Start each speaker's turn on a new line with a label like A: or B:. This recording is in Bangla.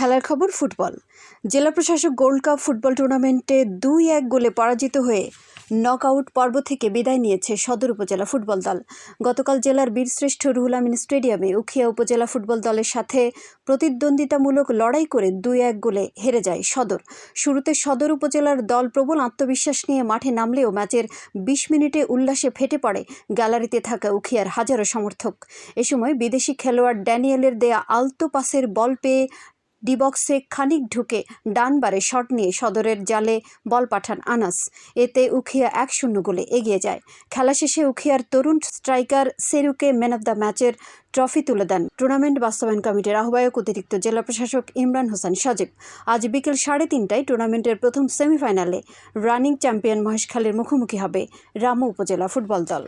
A: খেলার খবর ফুটবল জেলা প্রশাসক গোল্ড কাপ ফুটবল টুর্নামেন্টে দুই এক গোলে পরাজিত হয়ে নকআউট পর্ব থেকে বিদায় নিয়েছে সদর উপজেলা ফুটবল দল গতকাল জেলার বীরশ্রেষ্ঠ রুহুল আমিন স্টেডিয়ামে উখিয়া উপজেলা ফুটবল দলের সাথে প্রতিদ্বন্দ্বিতামূলক লড়াই করে দুই এক গোলে হেরে যায় সদর শুরুতে সদর উপজেলার দল প্রবল আত্মবিশ্বাস নিয়ে মাঠে নামলেও ম্যাচের বিশ মিনিটে উল্লাসে ফেটে পড়ে গ্যালারিতে থাকা উখিয়ার হাজারো সমর্থক এ সময় বিদেশি খেলোয়াড় ড্যানিয়েলের দেয়া আলতো পাসের বল পেয়ে ডিবক্সে খানিক ঢুকে ডানবারে শট নিয়ে সদরের জালে বল পাঠান আনাস এতে উখিয়া এক শূন্য গোলে এগিয়ে যায় খেলা শেষে উখিয়ার তরুণ স্ট্রাইকার সেরুকে ম্যান অব দ্য ম্যাচের ট্রফি তুলে দেন টুর্নামেন্ট বাস্তবায়ন কমিটির আহ্বায়ক অতিরিক্ত জেলা প্রশাসক ইমরান হোসেন সজীব আজ বিকেল সাড়ে তিনটায় টুর্নামেন্টের প্রথম সেমিফাইনালে রানিং চ্যাম্পিয়ন মহেশখালীর মুখোমুখি হবে রামু উপজেলা ফুটবল দল